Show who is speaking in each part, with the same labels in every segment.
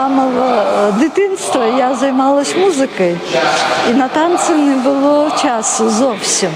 Speaker 1: самого е, дитинства я займалась музикою, і на танці не було часу зовсім.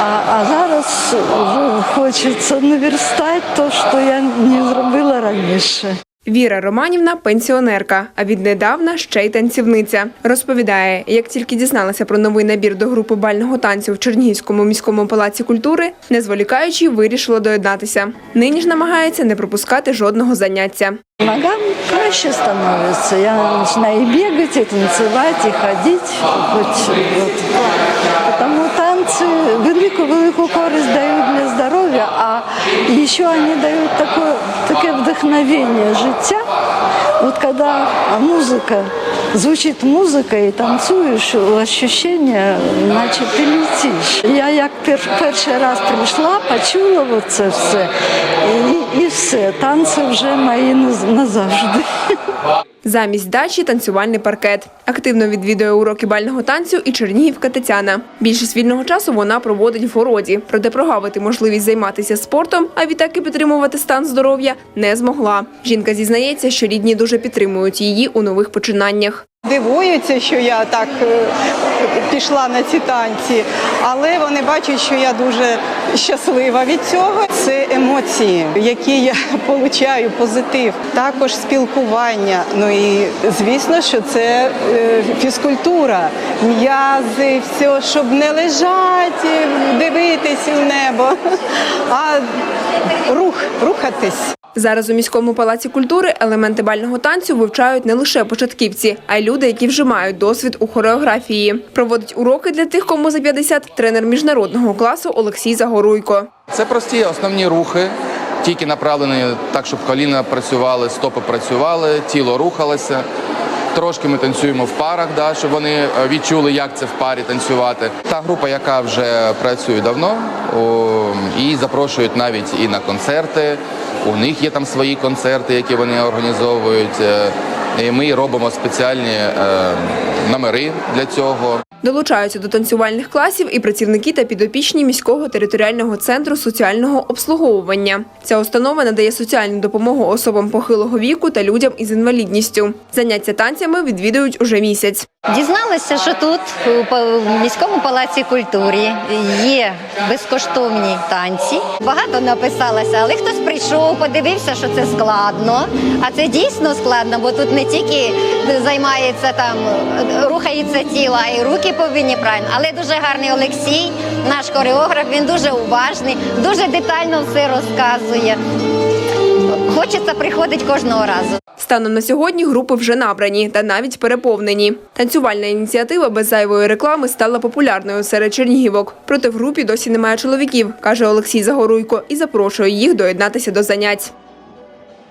Speaker 1: А, а зараз вже хочеться наверстати те, що я не зробила раніше.
Speaker 2: Віра Романівна пенсіонерка, а віднедавна ще й танцівниця. Розповідає, як тільки дізналася про новий набір до групи бального танцю в Чернігівському міському палаці культури, не зволікаючи, вирішила доєднатися. Нині ж намагається не пропускати жодного заняття.
Speaker 1: Ногам краще становится. Я начинаю и бегать, и танцевать, и ходить. Хоть, вот. Потому танці велику велику користь дають для здоров'я, а ще вони дають таке, таке вдохновение життя. Вот когда музыка, звучит музыка и танцуешь, ощущение, наче ти летиш. Я як пер, перший раз прийшла, почула це все, і, і все, танці вже мої наз- назавжди.
Speaker 2: Замість дачі танцювальний паркет. Активно відвідує уроки бального танцю і Чернігівка Тетяна. Більшість вільного часу вона проводить в городі. Проте прогавити можливість займатися спортом, а відтак і підтримувати стан здоров'я не змогла. Жінка зізнається, що рідні дуже підтримують її у нових починаннях.
Speaker 3: Дивуються, що я так е, пішла на ці танці, але вони бачать, що я дуже щаслива від цього. Це емоції, які я отримую, позитив, також спілкування. Ну і звісно, що це е, фізкультура, м'язи, все, щоб не лежати, дивитись у небо, а рух, рухатись.
Speaker 2: Зараз у міському палаці культури елементи бального танцю вивчають не лише початківці, а й люди, які вже мають досвід у хореографії. Проводить уроки для тих, кому за 50 тренер міжнародного класу Олексій Загоруйко.
Speaker 4: Це прості основні рухи, тільки направлені так, щоб коліна працювали, стопи працювали, тіло рухалося. Трошки ми танцюємо в парах, да, щоб вони е, відчули, як це в парі танцювати. Та група, яка вже працює давно, о, і запрошують навіть і на концерти. У них є там свої концерти, які вони організовують. І ми робимо спеціальні е, номери для цього.
Speaker 2: Долучаються до танцювальних класів і працівники та підопічні міського територіального центру соціального обслуговування. Ця установа надає соціальну допомогу особам похилого віку та людям із інвалідністю. Заняття танцями відвідують уже місяць.
Speaker 5: Дізналася, що тут у в міському палаці культури є безкоштовні танці. Багато написалося, але хтось прийшов, подивився, що це складно. А це дійсно складно, бо тут не тільки займається там, рухається тіло, а й руки повинні правильно. Але дуже гарний Олексій, наш хореограф. Він дуже уважний, дуже детально все розказує. Хочеться приходити кожного разу.
Speaker 2: Станом на сьогодні групи вже набрані та навіть переповнені. Танцювальна ініціатива без зайвої реклами стала популярною серед чернігівок. Проте в групі досі немає чоловіків, каже Олексій Загоруйко, і запрошує їх доєднатися до занять.